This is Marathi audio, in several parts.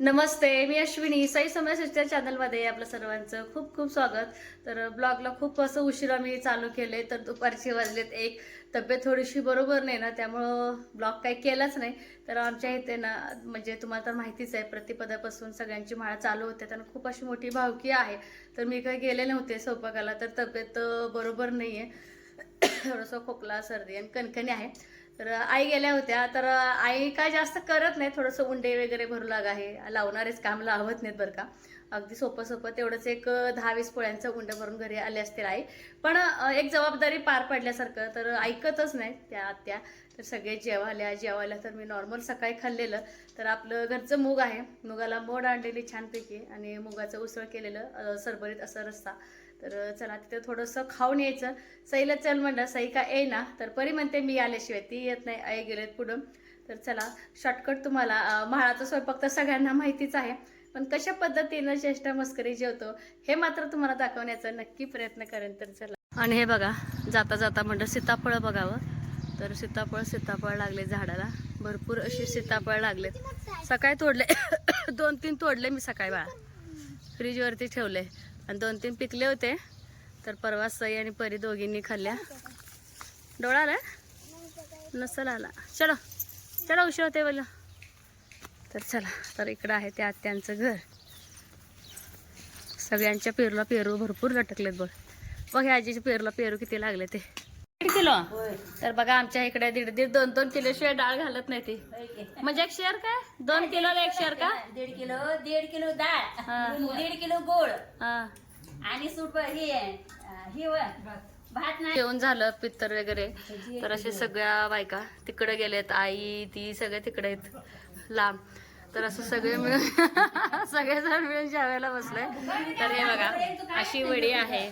नमस्ते मी अश्विनी. साई समस्या चॅनलमध्ये आपलं सर्वांचं खूप खूप स्वागत. तर ब्लॉगला खूप असं उशिरा मी चालू केले तर दुपारचे वाजलेत एक. तब्येत थोडीशी बरोबर नाही ना त्यामुळं ब्लॉग काही केलाच नाही. तर आमच्या इथे ना म्हणजे तुम्हाला तर माहितीच आहे प्रतिपदापासून सगळ्यांची माळा चालू होते त्यांना खूप अशी मोठी भावकी आहे. तर मी काही गेले नव्हते स्वयंपाकाला तर तब्येत बरोबर नाही आहे थोडंसं खोकला सर्दी आणि कणकणी आहे. तर आई गेल्या होत्या. तर आई काय जास्त करत नाही. थोडंसं उंडे वगैरे भरू लाग आहे. लावणारेच काम लावत नाहीत बरं का. अगदी सोपं सोपं तेवढंच एक दहा वीस पोळ्यांचं उंड भरून घरी आले असतील आई. पण एक जबाबदारी पार पडल्यासारखं तर ऐकतच नाही त्या आत्या. तर सगळे जेवायला जेवायला तर मी नॉर्मल सकाळी खाल्लेलं. तर आपलं घरचं मूग आहे. मुगाला मोड आणलेली छानपैकी आणि मुगाचं उसळ केलेलं सरबरीत सरभरीत असं रस्सा. तर चला तिथं थोडंसं खाऊन यायचं. सईला चल म्हणलं सई का येईना. तर परी म्हणते मी आल्याशिवाय ती येत नाही आई गेलेत पुढं. तर चला शॉर्टकट तुम्हाला. म्हाळाचा स्वयंपाक तर सगळ्यांना माहितीच आहे. पण कशा पद्धतीनं चेष्टा मस्करी जेवतो हे मात्र तुम्हाला दाखवण्याचा नक्की प्रयत्न करेन. तर चला. आणि हे बघा जाता जाता म्हणलं सीताफळं बघावं. तर सीताफळ सीताफळ लागले झाडाला. भरपूर असे सीताफळ लागलेत. सकाळी तोडले दोन तीन तोडले मी सकाळी बाळा. फ्रीजवरती ठेवले. आणि दोन तीन पिकले होते. तर परवा सई आणि परी दोघींनी खाल्ल्या. डोळा आला? नसल आला. चलो चलो उशीर होते बोल तर चला तर इकडं आहे त्या आत्यांचं घर. सगळ्यांच्या पेरूला पेरू भरपूर लटकलेत बघ. बघ ह्या आजीच्या पेरूला पेरू किती लागले ते. किलो? तर बघा आमच्या इकडे दीड दीड दोन दोन किलो शिवाय डाळ घालत नाही ती. म्हणजे एक शेअर काय? दोन किलोला एक शेअर का? दीड किलो दीड किलो डाळ. दीड किलो गोळ आणि सूप हे हे भात नाही. जेवण झालं पित्तर वगैरे. तर असे सगळ्या बायका तिकडे गेलेत. आई ती सगळे तिकडे आहेत. लांब. तर असं सगळे मिळून सगळेजण मिळून जेवायला बसले तर हे बघा अशी वडी आहे.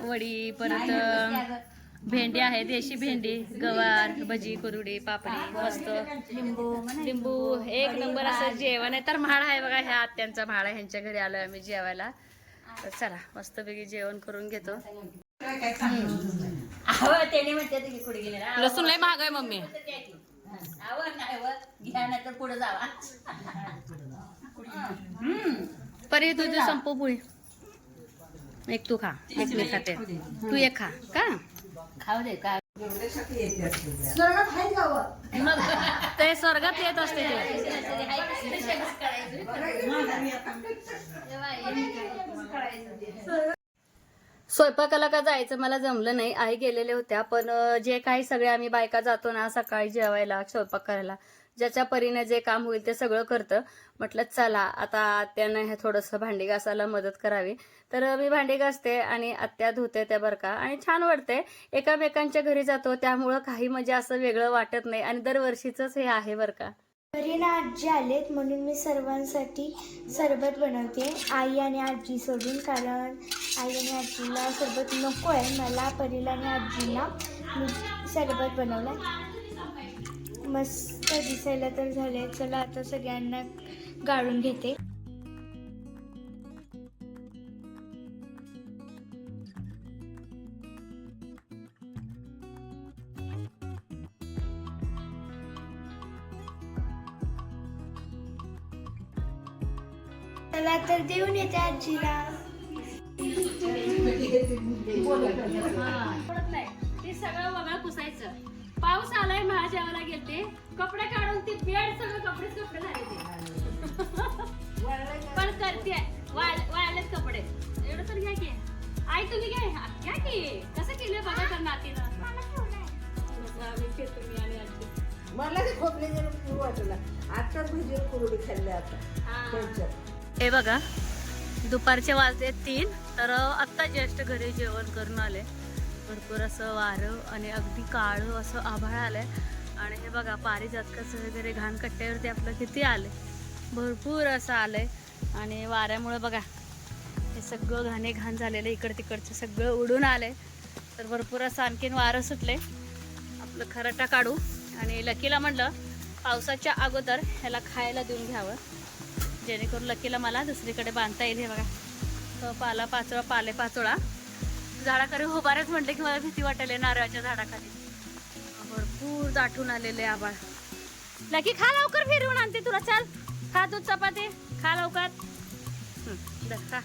वडी परत भेंडी आहे देशी भेंडी गवार भजी कुरुडी पापडी मस्त. लिंबू लिंबू एक नंबर असं जेवण आहे. तर म्हाळ आहे बघा ह्या आत्यांचा म्हाळ आहे. ह्यांच्या घरी आलोय आम्ही जेवायला. तर चला मस्तपैकी जेवण करून घेतो. लसूण लय महाग आहे मम्मी पुढे जावा. परी तुझी संपू पोळी. एक तू खा एक मी. खाते. तू एक खा का? खाऊ दे का? मग ते. स्वर्गात येत असते. ते स्वयंपाकाला का जायचं मला जमलं नाही. आई गेलेल्या होत्या पण जे काही सगळे आम्ही बायका जातो ना सकाळी जेवायला स्वयंपाक करायला ज्याच्या परीने जे काम होईल ते सगळं करतं. म्हटलं चला आता आत्यानं हे थोडंसं भांडी घासायला मदत करावी. तर मी भांडी घासते आणि आत्या धुते त्या बरं का. आणि छान वाटते एकामेकांच्या घरी जातो त्यामुळं काही म्हणजे असं वेगळं वाटत नाही. आणि दरवर्षीचंच हे आहे बरं का. घरीना आजी आलेत म्हणून मी सर्वांसाठी सरबत बनवते. आई आणि आजी सोडून कारण आई आणि आजीला सरबत नको आहे. मला परीला आणि आजीला मी सरबत बनवलं मस्त दिसायला तर झाले चला आता सगळ्यांना गाळून घेते. चला तर देऊन येते आजीला. पडत नाही. ते सगळं वगळं पुसायचं. पाऊस आलाय मला जेवायला गेलते. कपडे काढून ती बेड सगळं कपडेच कपडे झाले पण करते वाळलेत कपडे. एवढं तर घ्या की. आई तुम्ही घ्या. घ्या की. कसं केलं बघा तर नातीनं. मला ते खोकले जरा वाटलं आताच भजी कुरडी खाल्ले आता. हे बघा दुपारचे वाजले तीन तर आत्ता जस्ट घरी जेवण करून आले. भरपूर असं वारं आणि अगदी काळं असं आभाळ आलंय. आणि हे बघा पारिजातकाचं वगैरे घाण कट्ट्यावरती आपलं किती आले भरपूर असं आलंय. आणि वाऱ्यामुळे बघा हे सगळं घाणे घाण झालेलं इकडं तिकडचं सगळं उडून आलंय. तर भरपूर असं आणखीन वारं सुटले. आपलं खराटा काढू. आणि लकीला म्हटलं पावसाच्या अगोदर ह्याला खायला देऊन घ्यावं. जेणेकरून लकीला मला दुसरीकडे बांधता येईल हे बघा. तो पाला पाचोळा पाले पाचोळा. झाडाकडे उभारच म्हटले की मला भीती वाटायला नारळाच्या झाडाखाली. भरपूर दाटून आलेले आबाळ. लकी खा लवकर फिरवून आणते तुला चाल. खा तू चपाती. खा लवकर. खा.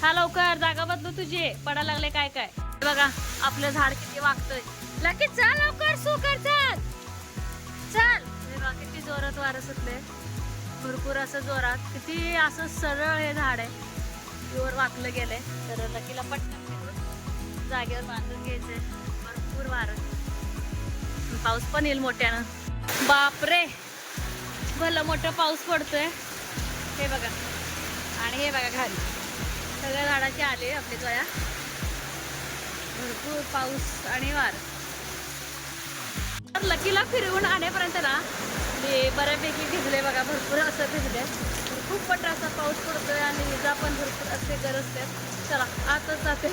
खा लवकर जागा बदलू तुझी. पडा लागले काय काय. बघा आपलं झाड किती वागतोय. लकी चाल लवकर सुकर चाल. चाल. किती जोरात वारं सुटले भरपूर असं जोरात किती असं सरळ हे झाड आहे. जोर वाकलं गेलंय तर लकीला पटकन जागेवर बांधून घ्यायचंय भरपूर वारं. पाऊस पण येईल मोठ्यानं. बापरे! भलं मोठं पाऊस पडतोय. हे बघा. आणि हे बघा घाली सगळ्या झाडाची आले आपली गळ्या भरपूर पाऊस आणि वार. तर लकीला फिरवून आणेपर्यंत ना मी बऱ्यापैकी भिजले बघा भरपूर असं भिजले. खूप पट्टा असा पाऊस पडतोय आणि विजा पण भरपूर असते गरजते चला आताच जाते.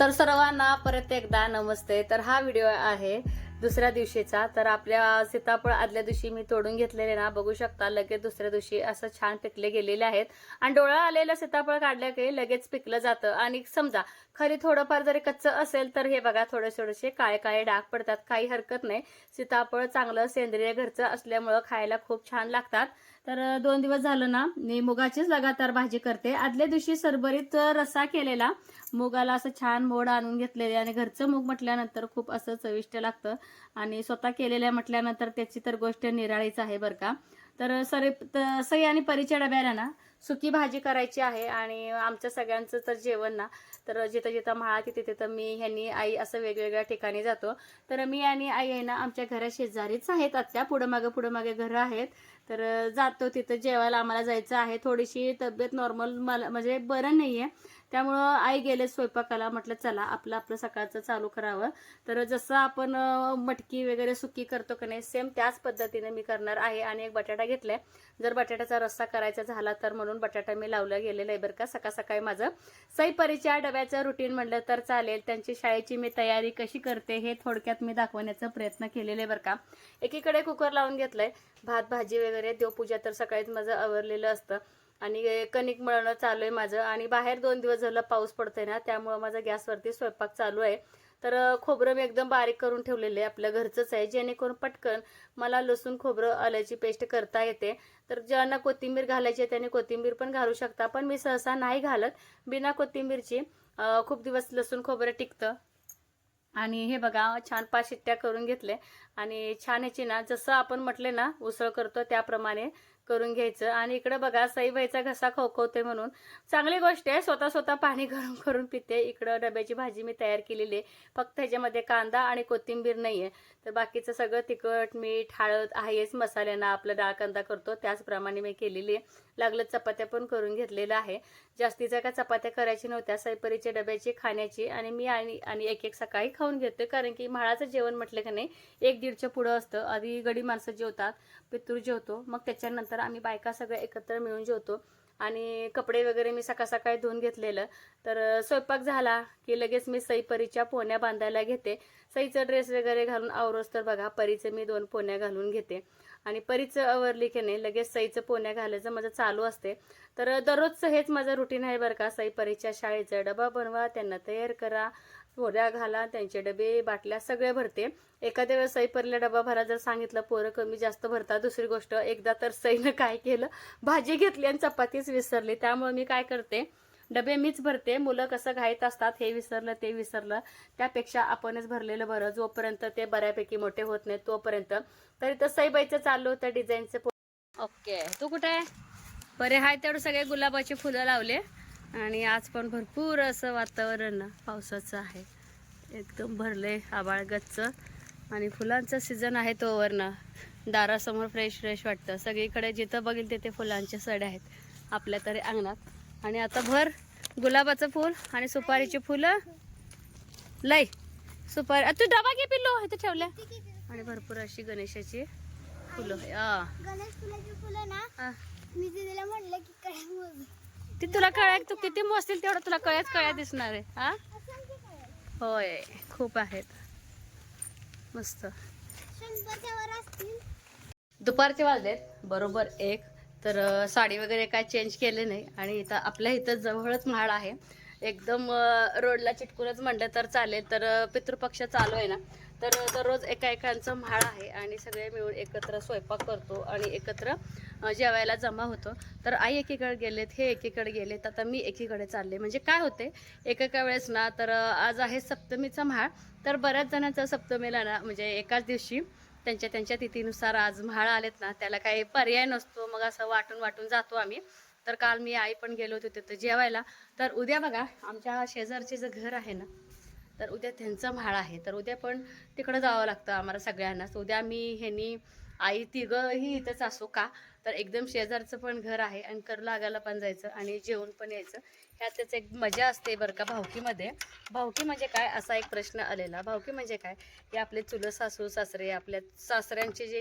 तर सर्वांना परत एकदा नमस्ते. तर हा व्हिडिओ आहे दुसऱ्या दिवशीचा. तर आपल्या सीताफळ आदल्या दिवशी मी तोडून घेतलेले ना बघू शकता लगेच दुसऱ्या दिवशी असं छान पिकले गेलेले आहेत. आणि डोळा आलेलं सीताफळ काढलं की लगेच पिकलं जातं. आणि समजा खरी थोडंफार जरी कच्चं असेल तर हे बघा थोडे थोडेसे काळे काळे डाग पडतात. काही हरकत नाही. सीताफळ चांगलं सेंद्रिय घरचं असल्यामुळं खायला खूप छान लागतात. तर दोन दिवस झालं ना मी मुगाचीच लगातार भाजी करते. आदल्या दिवशी सरभरीत रसा रस्सा केलेला. मुगाला असं छान मोड आणून घेतलेले आणि घरचं मूग म्हटल्यानंतर खूप असं चविष्ट लागतं. आणि स्वतः केलेल्या म्हटल्यानंतर त्याची तर गोष्ट निराळीच आहे बरं का. तर सरी सई आणि परीच्या डब्याला ना सुकी भाजी करायची आहे आणि आमच्या सगळ्यांचं तर जेवण ना तर जिथं जिथं म्हाळा तिथे तिथं मी ह्यांनी आई असं वेगवेगळ्या ठिकाणी जातो. तर मी आणि आई आहे ना आमच्या घरा शेजारीच आहेत. आत्या पुढं मागं पुढं मागे घरं आहेत. तर जातो तिथं जेवायला. आम्हाला जायचं आहे. थोडीशी तब्येत नॉर्मल मला म्हणजे बरं नाही आहे त्यामुळं आई गेले स्वयंपाकाला म्हटलं चला आपलं आपलं सकाळचं चालू करावं. तर जसं आपण मटकी वगैरे सुकी करतो का नाही सेम त्याच पद्धतीने मी करणार आहे आणि एक बटाटा घेतलाय. जर बटाट्याचा रस्सा करायचा झाला तर म्हणून बटाटा मी लावला गेलेला आहे बरं का. सकाळ सकाळी माझं सईपरीच्या डब्याचं रुटीन म्हणलं तर चालेल. त्यांची शाळेची मी तयारी कशी करते हे थोडक्यात मी दाखवण्याचा प्रयत्न केलेला आहे बरं का. एकीकडे कुकर लावून घेतलंय. भात भाजी वगैरे देवपूजा तर सकाळीच माझं आवरलेलं असतं. आणि कणिक मळणं चालू आहे माझं. आणि बाहेर दोन दिवस झालं पाऊस पडतोय ना त्यामुळं माझा गॅसवरती स्वयंपाक चालू आहे. तर खोबरं मी एकदम बारीक करून ठेवलेलं आहे आपल्या घरचंच आहे. जेणेकरून पटकन मला लसूण खोबरं आल्याची पेस्ट करता येते. तर ज्यांना कोथिंबीर घालायची आहे त्यांनी कोथिंबीर पण घालू शकता. पण मी सहसा नाही घालत. बिना कोथिंबीरची खूप दिवस लसूण खोबरं टिकतं. आणि हे बघा छान पाच शिट्ट्या करून घेतले. आणि छान ह्याची ना जसं आपण म्हटले ना उसळ करतो त्याप्रमाणे करून घ्यायचं. आणि इकडे बघा सईबाईचा घसा खवखवते म्हणून. चांगली गोष्ट आहे स्वतः स्वतः पाणी गरम करून पिते. इकडं डब्याची भाजी मी तयार केलेली आहे. फक्त ह्याच्यामध्ये कांदा आणि कोथिंबीर नाही आहे तर बाकीचं सगळं तिखट मीठ हळद आहेच मसाल्यांना आपलं डाळ कांदा करतो. त्याचप्रमाणे मी केलेली आहे. लागलं चपात्या पण करून घेतलेलं आहे. जास्तीच्या का चपात्या करायची नव्हत्या. सैपरीच्या डब्याची खाण्याची आणि मी आणि आणि एक एक सकाळी खाऊन घेते कारण की म्हाळाचं जेवण म्हटलं का नाही एक दीडच्या पुढं असतं. आधी गडी माणसं जेवतात. पितूर जेवतो. मग त्याच्यानंतर आम्ही बायका सगळ्या एकत्र मिळून जेवतो. आणि कपडे वगैरे मी सकाळ सकाळी धुवून घेतलेलं. तर स्वयंपाक झाला की लगेच मी सईपरीच्या पोण्या बांधायला घेते. सईचं ड्रेस वगैरे घालून आवरोस तर बघा परीचे मी दोन पोण्या घालून घेते. आणि परीचं आवरली की नाही लगेच सईचं पोण्या घालायचं माझं चालू असते. तर दररोजचं हेच माझं रुटीन आहे बरं का सई परीच्या शाळेचा डबा बनवा त्यांना तयार करा पोऱ्या घाला त्यांचे डबे बाटल्या सगळे भरते. एखाद्या वेळेस सई परीला डबा भरा जर सांगितलं पोरं कमी जास्त भरतात दुसरी गोष्ट एकदा तर सईनं काय केलं भाजी घेतली आणि चपातीच विसरली. त्यामुळे मी काय करते डबे मीच भरते मुलं कसं घाईत असतात हे विसरलं ते विसरलं. त्यापेक्षा आपणच भरलेलं बरं. जोपर्यंत ते बऱ्यापैकी मोठे होत नाही तोपर्यंत. तरी तर सईबाईचं चाललं होतं डिझाईनचं ओके. तू कुठे आहे? बरे हाय तेवढं सगळे गुलाबाची फुलं लावले. आणि आज पण भरपूर असं वातावरण ना पावसाचं आहे. एकदम भरले आबाळ गच्च. आणि फुलांचा सीझन आहे तो वरनं. दारासमोर फ्रेश फ्रेश वाटतं. सगळीकडे जिथं बघेल तिथे फुलांचे सडे आहेत. आपल्या तरी अंगणात. आणि आता भर गुलाबाचं फूल आणि सुपारीची फुलं. लय. सुपारी तू डबा घे पिल्लो इथे ठेवल्या आणि भरपूर अशी गणेशाची फुलं. गणेश फुलाची फुलं ना. मी तिला की ती तुला कळ्या तू किती मोजतील तेवढं तुला कळ्याच कळ्या दिसणार आहे. हा होय खूप आहेत. मस्त. दुपारचे वाजलेत. बरोबर एक. तर साडी वगैरे काय चेंज केले नाही आणि इथं आपल्या इथं जवळच महाळ आहे. एकदम रोडला चिटकूनच म्हणलं तर चालेल तर पितृपक्ष चालू आहे ना. तर दररोज एका एकांचं म्हाळ आहे आणि सगळे मिळून एकत्र स्वयंपाक करतो आणि एकत्र जेवायला जमा होतो. तर आई एकीकडे गेलेत हे एकीकडे गेलेत आता मी एकीकडे चालले. म्हणजे काय होते एकेका वेळेस ना तर आज आहे सप्तमीचा म्हाळ तर बऱ्याच जणांचा सप्तमीला ना म्हणजे एकाच दिवशी त्यांच्या त्यांच्या तिथीनुसार आज म्हाळ आलेत ना त्याला काही पर्याय नसतो मग असं वाटून वाटून जातो आम्ही. तर काल मी आई पण गेलो होते तिथं जेवायला. तर उद्या बघा आमच्या शेजारचे जे घर आहे ना तर उद्या त्यांचं म्हाळ आहे. तर उद्या पण तिकडं जावं लागतं आम्हाला सगळ्यांनाच उद्या मी ह्यांनी आई तिघंही इथंच असो का? तर एकदम शेजारचं पण घर आहे आणि कर लागायला पण जायचं आणि जेवण पण यायचं. ह्यातच एक मजा असते बरं का भावकीमध्ये. भावकी म्हणजे काय? असा एक प्रश्न आलेला. भावकी म्हणजे काय? हे आपले चुलं सासू सासरे आपल्या सासऱ्यांचे जे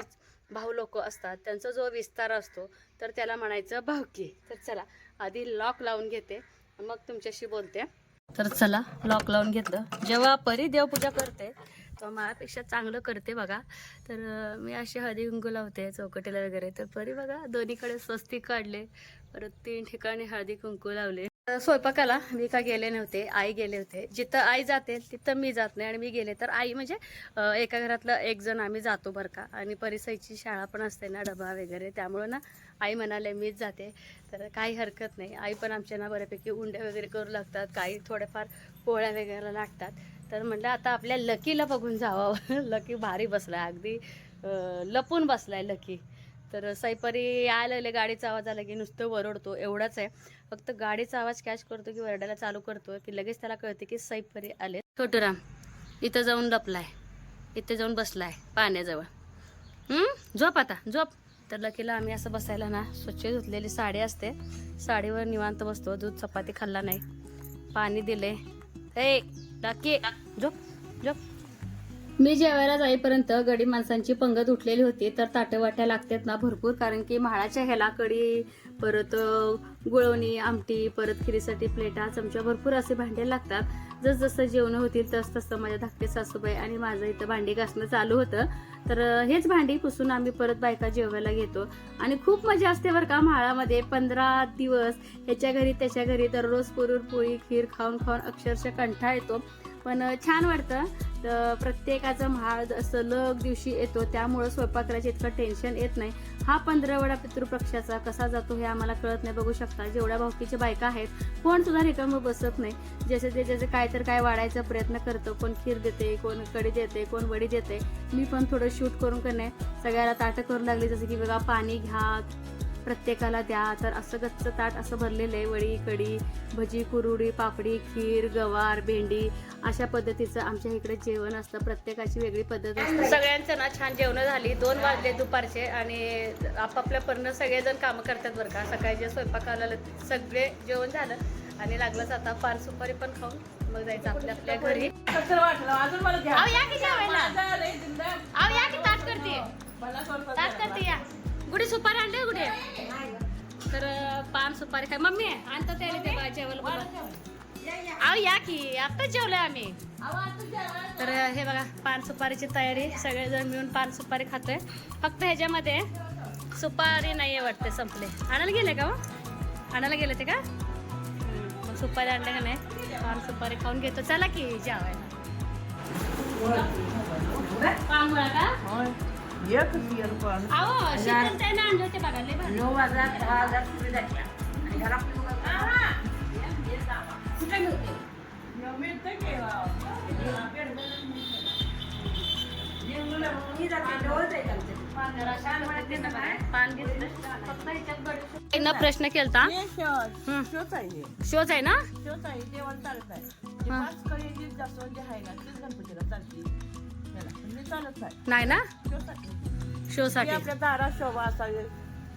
भाऊ लोक असतात त्यांचा जो विस्तार असतो तर त्याला म्हणायचं भावकी. तर चला आधी लॉक लावून घेते. मग तुमच्याशी बोलते. तर चला लॉक लावून घेतलं. जेव्हा परी देवपूजा करते तेव्हा माझ्यापेक्षा चांगलं करते बघा. तर मी अशी हळदी कुंकू लावते चौकटीला वगैरे. तर परी बघा दोन्हीकडे स्वस्तिक काढले. परत तीन ठिकाणी हळदी कुंकू लावले. स्वयंपाकाला मी का गेले नव्हते आई गेले होते. जिथं आई जाते तिथं मी जात नाही आणि मी गेले. तर आई म्हणजे एका घरातलं एक जण आम्ही जातो बरं का. आणि परिसईची शाळा पण असते ना डबा वगैरे. त्यामुळं ना आई म्हणाले मीच जाते. तर काही हरकत नाही. आई पण आमच्या ना बऱ्यापैकी उंड्या वगैरे करू लागतात. काही थोड्याफार पोळ्या वगैरे लागतात. तर म्हटलं आता आपल्या लकीला बघून जावं. लकी भारी बसला अगदी लपून लपून बसलाय लकी. तर सैपरी यायला लागले गाडीचा आवाज आला की नुसतं वरडतो एवढाच आहे. फक्त गाडीचा आवाज कॅच करतो की वरडायला चालू करतो की लगेच त्याला कळते की सैपरी आले. छोटूराम इथं जाऊन लपलाय इथे जाऊन बसलाय पाण्याजवळ. झोप आता झोप. तर लकीला आम्ही असं बसायला ना स्वच्छ धुतलेली साडी असते. साडीवर निवांत बसतो दूध चपाती खाल्ला नाही. पाणी दिले ए लकी झोप झोप. मी जेवायला जाईपर्यंत गडी माणसांची पंगत उठलेली होती. तर ताटवाट्या लागतात ना भरपूर कारण की म्हाळाच्या ह्याला कडी परत गुळवणी आमटी परत खिरीसाठी प्लेटा चमचा भरपूर असे भांडे लागतात. जस जसं जेवण होतील तस तसं माझ्या धाकटे सासूबाई आणि माझं इथं भांडी घासणं चालू होतं. तर हेच भांडी पुसून आम्ही परत बायका जेवायला घेतो. आणि खूप मजा असते बरं का म्हाळामध्ये. पंधरा दिवस ह्याच्या घरी त्याच्या घरी दररोज पुरणपोळी खीर खाऊन खाऊन अक्षरशः कंठाळ येतो. पण छान वाटतं. तर प्रत्येकाचा महाळ सलग दिवशी येतो त्यामुळं स्वयंपाकाचे इतकं टेन्शन येत नाही. हा पंधरवडा पितृपक्षाचा कसा जातो हे आम्हाला कळत नाही बघू शकता. जेवढ्या भावकीच्या बायका आहेत कोण सुद्धा रिकामं बसत नाही. जसे ते जसे काय तर काय वाढायचा प्रयत्न करतो कोण खीर देते कोण कडी देते कोण वडी देते. मी पण थोडं शूट करून करणे सगळ्याला ताटं करून लागली जसं की बघा पाणी घ्या प्रत्येकाला द्या. तर असं गच्च ताट असं भरलेलं आहे. वडी कडी भजी कुरुडी पापडी खीर गवार भेंडी अशा पद्धतीचं आमच्या इकडे जेवण असतं. प्रत्येकाची वेगळी पद्धत असते. सगळ्यांचं ना छान जेवणं झाली. दोन वाजले दुपारचे आणि आपापल्या पर्ण सगळेजण कामं करतात बरं का. सकाळचे स्वयंपाकाला सगळे जेवण झालं आणि लागलंच आता पान सुपारी पण खाऊन मग जायचं आपल्या आपल्या घरी. वाटलं. अजून मला ताट करते. द्या. करते या. गुढी सुपारी आणले गुढी? तर पान सुपारी काय मम्मी आणतात त्याने ते जेवायला. अहो या की आत्ताच जेवलोय आम्ही. तर हे बघा पान सुपारीची तयारी. सगळेजण मिळून पान सुपारी खातोय. फक्त ह्याच्यामध्ये सुपारी नाहीये वाटते संपले. आणायला गेले का हो? आणायला गेले ते का? मग सुपारी आणले का नाही? पान सुपारी खाऊन घेतो. चला की जेवायला. पान का? होय. एक पियर पण. अहो शीतल ताईनं आणले होते बघा लय भारी. नऊ हजार दहा हजार तुम्ही द्या. आणि घरात कुठे मिळते मिळतं की, अं, मी जाते, जवळच आहे आमच्या. ना प्रश्न केलता हे. शोध आहे हे. शोच आहे ना शोध आहे, जेवण चालत आहे. जे हा. पाच कळी जी जास्वंदी आहे ना, तीच गणपतीला चालते. नाही ना. शो साठी आपल्या दारात शोभा असावी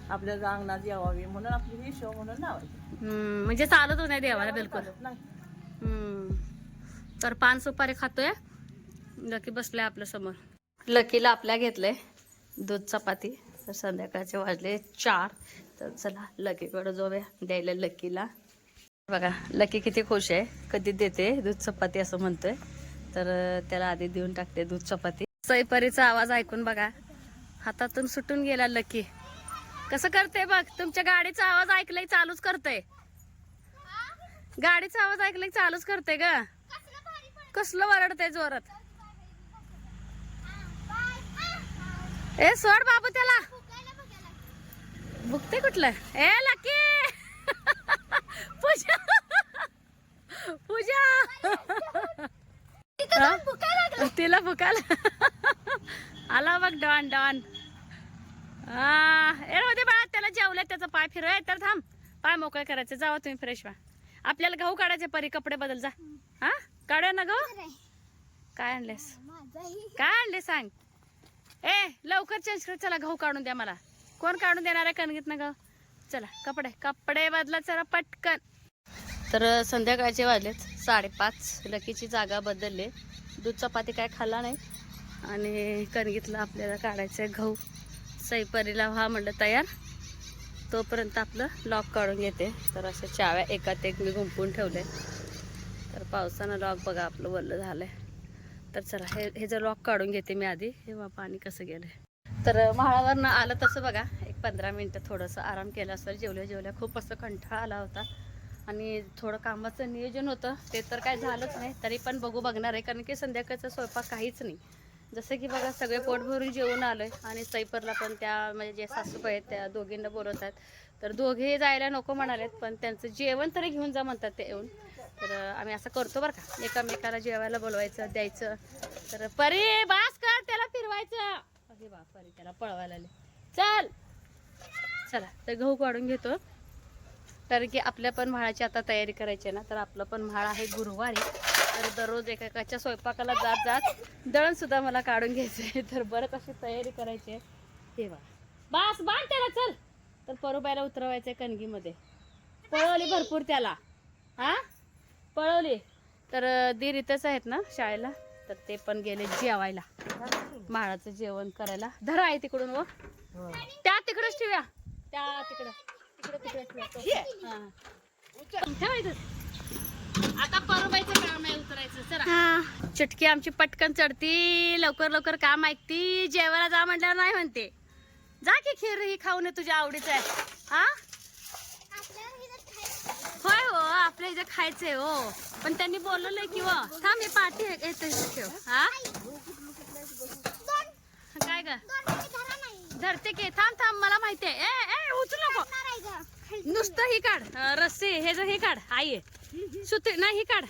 आपल्या अंगणात यावावी म्हणून आपली ही शो म्हणून लावायची म्हणजे चालत नाही देवाला बिलकुल. तर पान सुपारी खातोय. लकी बसलाय आपल्यासमोर. लकीला आपल्या घेतलंय दूध चपाती. तर संध्याकाळचे वाजले चार. तर चला लकीकडे जाऊया द्यायला लकीला. बघा लकी किती खुश आहे. कधी देते दूध चपाती असं म्हणतोय. तर त्याला आधी देऊन टाकते दूध चपाती. सैपरीचा आवाज ऐकून बघा. हातातून सुटून गेला लकी. कसं करते बघ तुमच्या गाडीचा आवाज ऐकलाय चालूच करते गाडीचा आवाज ऐकलाय चालूच करते ग. कसलं वरडते जोरात. ए सोड बाबू त्याला. बुकते कुठलं? ए लकी! तिला फुकायला आला बघ डॉन डॉन. हा मध्ये बाळा त्याला जेवलं त्याचा पाय फिरवाय. तर थांब पाय मोकळे करायचे. जावा तुम्ही फ्रेश व्हा. आपल्याला गहू काढायचे परी कपडे बदल जा. हा? काढूया ना गहू? काय आणलेस? काय आणले सांग? ए लवकर चेंज कर. चला गहू काढून द्या मला. कोण काढून देणार आहे? कणगीत ना गहू चला कपडे कपडे बदला चला पटकन. तर संध्याकाळचे वाजलेत साडेपाच. लकीची जागा बदलले. दूध चपाती काय खाल्ला नाही. आणि कणगीतला आपल्याला काढायचं आहे गहू. सईपरीला व्हा म्हणलं तयार. तोपर्यंत आपलं लॉक काढून घेते. तर अशा चाव्या एकात एक मी गुंपून ठेवले. तर पावसानं लॉक बघा आपलं वल्लं झालं आहे तर चला हे हे जर लॉक काढून घेते मी आधी हे पाणी कसं गेलं तर माळावरनं आलं तसं बघा. एक पंधरा मिनटं थोडंसं आराम केला असं जेवल्या जेवल्या खूप असं कंठाळा आला होता. आणि थोडं कामाचं नियोजन होतं. ते तर काय झालंच नाही तरी पण बघू बघणार आहे. कारण की संध्याकाळचा स्वयंपाक काहीच नाही. जसं की बघा सगळे पोट भरून जेवून आहे आणि सैपरला पण त्या म्हणजे जे सासूबाई आहेत त्या दोघींना बोलवत आहेत. तर दोघे जायला नको म्हणालेत पण त्यांचं जेवण तरी घेऊन जा म्हणतात ते येऊन. तर आम्ही असं करतो बरं का. एकामेकाला जेवायला बोलवायचं द्यायचं. तर परी बास कर त्याला फिरवायचं. अरे बा परी त्याला पळवायला आले. चल. चला तर गहू काढून घेतो. कारण की आपल्या पण म्हाळाची आता तयारी करायची आहे ना तर आपलं पण म्हाळ आहे गुरुवारी. तर दररोज एकेकाच्या स्वयंपाकाला जात जात दळण सुद्धा मला काढून घ्यायचं आहे. तर बरं कशी तयारी करायची आहे तेव्हा बास बांध त्याला चल. तर परोबायला उतरवायचं आहे कणगीमध्ये. पळवली भरपूर त्याला. हा? पळवली. तर दीर इथंच आहेत ना शाळेला? तर ते पण गेले जेवायला. म्हाळाचं जेवण करायला. धरा आहे तिकडून व. त्या तिकडंच ठेवूया. त्या तिकडं. हा. आता परोबाईचं काम आहे उतरायचं चला. चटकी आमची पटकन चढती लवकर लवकर काम ऐकती जेवायला जा म्हटल्यावर नाही म्हणते. जा की खीर ही खाऊन ये तुझ्या आवडीचं आहे. हा? होय हो आपल्या इथं खायचंय हो. पण त्यांनी बोलवलंय की हो थांब हे पाठी येते ठेव. हा? काय ग? धरते की. थांब थांब मला माहितीये. ए ए उचलू नको. नुसतं ही काढ. रस्सी हे जर हे काढ. आई आहे. सुते नाही ही काढ.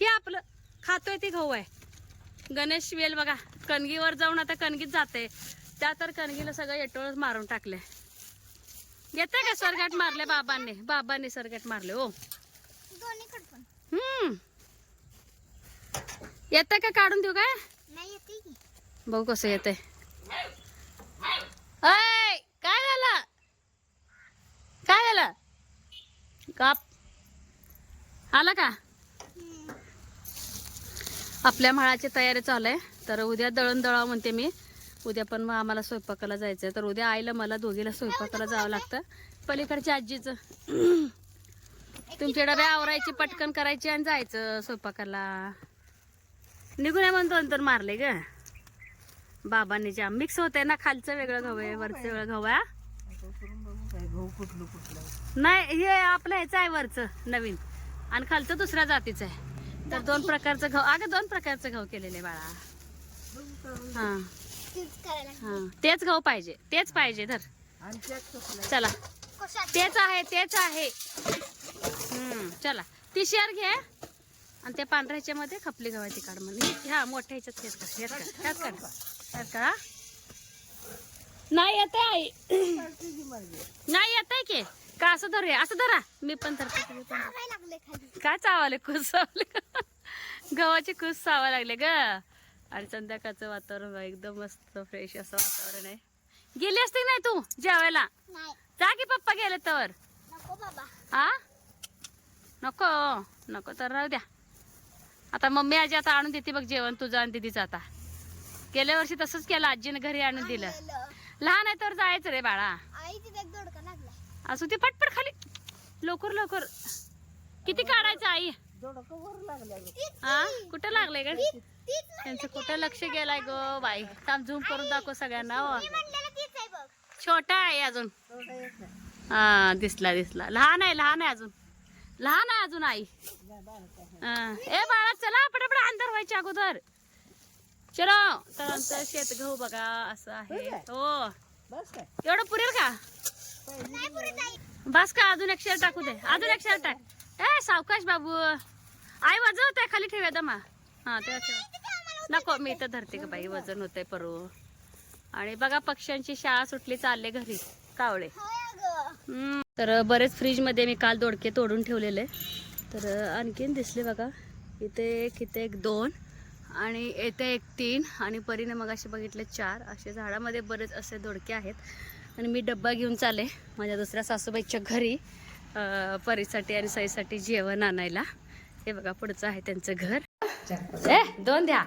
हे आपलं खातोय ते गहू आहे. गणेश वेल बघा. कणगीवर जाऊन आता कणगीत जाते त्या तर कणगीला सगळं येटोळ मारून टाकले येते का सरगाट मारले बाबांनी? बाबांनी सरगाट मारले हो. हम्म. येते का? काढून देऊ काय? बघू कसं येते अय काय झालं? काय झालं? काप आला का? आपल्या म्हाळाची तयारी चालू आहे. तर उद्या दळण दळावं म्हणते मी. उद्या पण मग आम्हाला स्वयंपाकाला जायचं आहे तर उद्या आईला मला दोघीला स्वयंपाकाला जावं लागतं. पलीकडच्या आजीचं. तुमचे डबे आवरायची पटकन करायची आणि जायचं स्वयंपाकाला. निघून म्हणतो नंतर मारले ग. बाबांनी जाम मिक्स होतंय ना खालचं वेगळं गहू आहे वरचं वेगळं गहू आहे नाही हे आपलं ह्याचं आहे वरचं नवीन. आणि खालचं दुसऱ्या जातीचं आहे. तर दोन प्रकारचं गहू अगं दोन प्रकारचं गहू केलेले बाळा. हा. हा. तेच गहू पाहिजे. तेच पाहिजे धर. चला. तेच आहे तेच आहे. हम्म चला. ती शेअर घे. आणि त्या पांढऱ्याच्या मध्ये खपली गव्हाची काढ म्हणजे ह्या मोठ्या ह्याच्यात हेच कर ह्यात कर. नाही येते आई. नाही येते की? का असं धरूया? असं धरा. मी पण धरते. काय चावाले? कुस चावले गव्हाचे कुस चावा लागले ग. आणि संध्याकाळचं वातावरण एकदम मस्त फ्रेश असं वातावरण आहे. गेली असते नाही तू जेवायला? जा की पप्पा गेले तर हा नको नको तर राहू द्या. आता मम्मी आजी आता आणून देते बघ जेवण तुझं आणि दिदीचं आता. गेल्या वर्षी तसंच केलं आजीने घरी आणून दिलं. लहान आहे तर जायचं रे बाळा. असू ते पटपट खाली. लवकर लवकर. किती काढायचं आई? हा कुठं लागलंय का त्यांचं कुठं लक्ष गेलाय गो बाई? थांब झूम करून दाखव सगळ्यांना हो. छोटा आहे अजून. हा दिसला दिसला. लहान आहे लहान आहे अजून. लहान आहे अजून आई. हा. ए बाळा चला पटापट अंधार व्हायच्या अगोदर. चलो. तर आमचं शेत गहू बघा असं आहे. हो. एवढं पुरेल का? बस का अजून एक शेअर टाकू दे. अजून एक शेअर टाक. ए सावकाश बाबू. आई वजन होत आहे खाली ठेवूया दमा. हा ठेवा नको मी इथं धरते का बाई वजन होतंय परू. आणि बघा पक्ष्यांची शाळा सुटली चालले घरी. कावळे. तर बरेच फ्रीजमध्ये मी काल दोडके तोडून ठेवलेले. तर आणखीन दिसले बघा. इथे एक इथे एक दोन. आणि येते एक तीन आणि परीने मग असे बघितले चार. असे झाडामध्ये बरेच असे दोडके आहेत. आणि मी डब्बा घेऊन चाले माझ्या दुसऱ्या सासूबाईच्या घरी परीसाठी आणि सईसाठी जेवण आणायला. हे बघा पुढचं आहे त्यांचं घर. ए दोन द्या.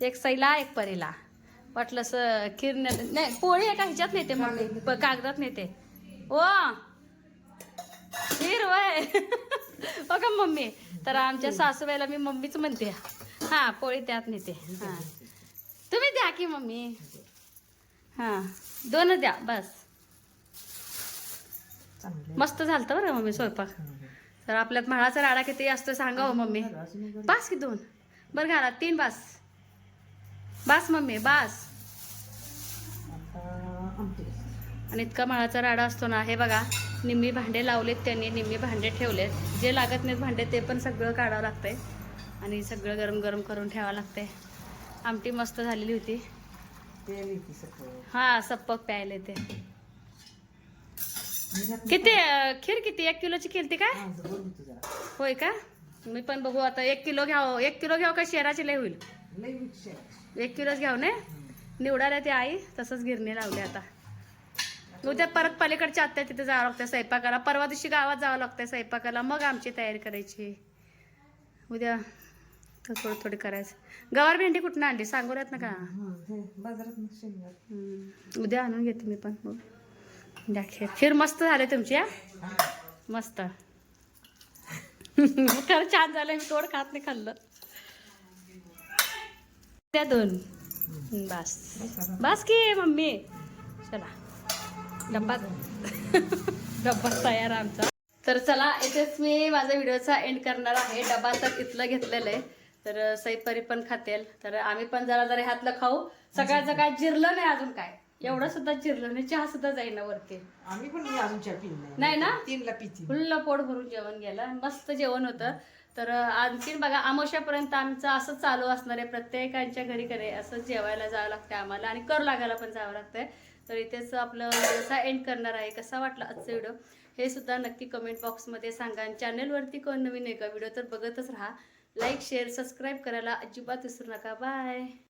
एक सईला एक परीला. वाटलं असं किरण्या नाही पोळी एका ह्याच्यात नेते मग. प- कागदात नेते. ओ! खीर वय. बघा मम्मी. तर आमच्या सासूबाईला मी मम्मीच म्हणते. हा पोळी त्यात नेते. हा. तुम्ही द्या की मम्मी. हा. दोन द्या बस. मस्त झालतं बरं मम्मी स्वयंपाक. तर आपल्यात म्हाळाचा राडा किती असतो सांगा हो मम्मी. बास की दोन. बरं घाला तीन बास. बास मम्मी बास. आणि इतका माळाचा राडा असतो ना हे बघा निम्मी भांडे लावलेत त्यांनी निम्मी भांडे ठेवलेत. जे लागत नाहीत भांडे ते पण सगळं काढावं लागतंय. आणि सगळं गरम गरम करून ठेवावं लागतंय. आमटी मस्त झालेली होती. हा सप्पक प्यायले ते. किती खीर किती? एक किलोची खीर ती काय होय का? मी पण बघू आता. एक किलो घ्यावं एक किलो घ्यावं का शेराची? लय होईल. एक किलोच घ्याव ना? निवडायला ते आई. तसंच गिरणी लावली आता. उद्या परत पलीकडच्या आत्या तिथे जावं लागतं स्वयंपाकाला. परवा दिवशी गावात जावं लागतं स्वयंपाकाला. मग आमची तयारी करायची. उद्या तर थोडं थोडी करायचं. गवार भेंडी कुठून आणली? सांगोऱ्यात ना का हम्म. उद्या आणून घेते मी पण. खीर खीर मस्त झाले तुमची हा? मस्त. खरं छान झालं मी तोड खात नाही खाल्लं. त्या दोन. बस. बस की मम्मी. चला. डब्बा डब्बा तयार आमचा. तर चला इथेच मी माझा व्हिडिओचा एंड करणार आहे. डबा तर इथलं घेतलेलं आहे. तर सईपरी पण खातेल. तर आम्ही पण जरा जरा ह्यातलं खाऊ. सकाळचं काय जिरलं नाही अजून काय. एवढं सुद्धा जिरलं नाही. चहा सुद्धा जाईना वरती. आम्ही पण अजून चहा पिली नाही. ना? तीनला पिती फुल्ल पोट भरून जेवण गेलं. मस्त जेवण होतं. तर आणखीन बघा आमोशापर्यंत आमचं असं चालू असणार आहे. प्रत्येकांच्या घरी करे असं जेवायला जावं लागतं आम्हाला आणि कर लागायला पण जावं लागतंय. तर इथेच आपलं व्यवसाय एंड करणार आहे. कसा वाटला आजचा व्हिडिओ? हे सुद्धा नक्की कमेंट बॉक्समध्ये सांगा आणि चॅनलवरती कोण नवीन आहे का? व्हिडिओ तर बघतच राहा. लाईक शेअर सबस्क्राईब करायला अजिबात विसरू नका. बाय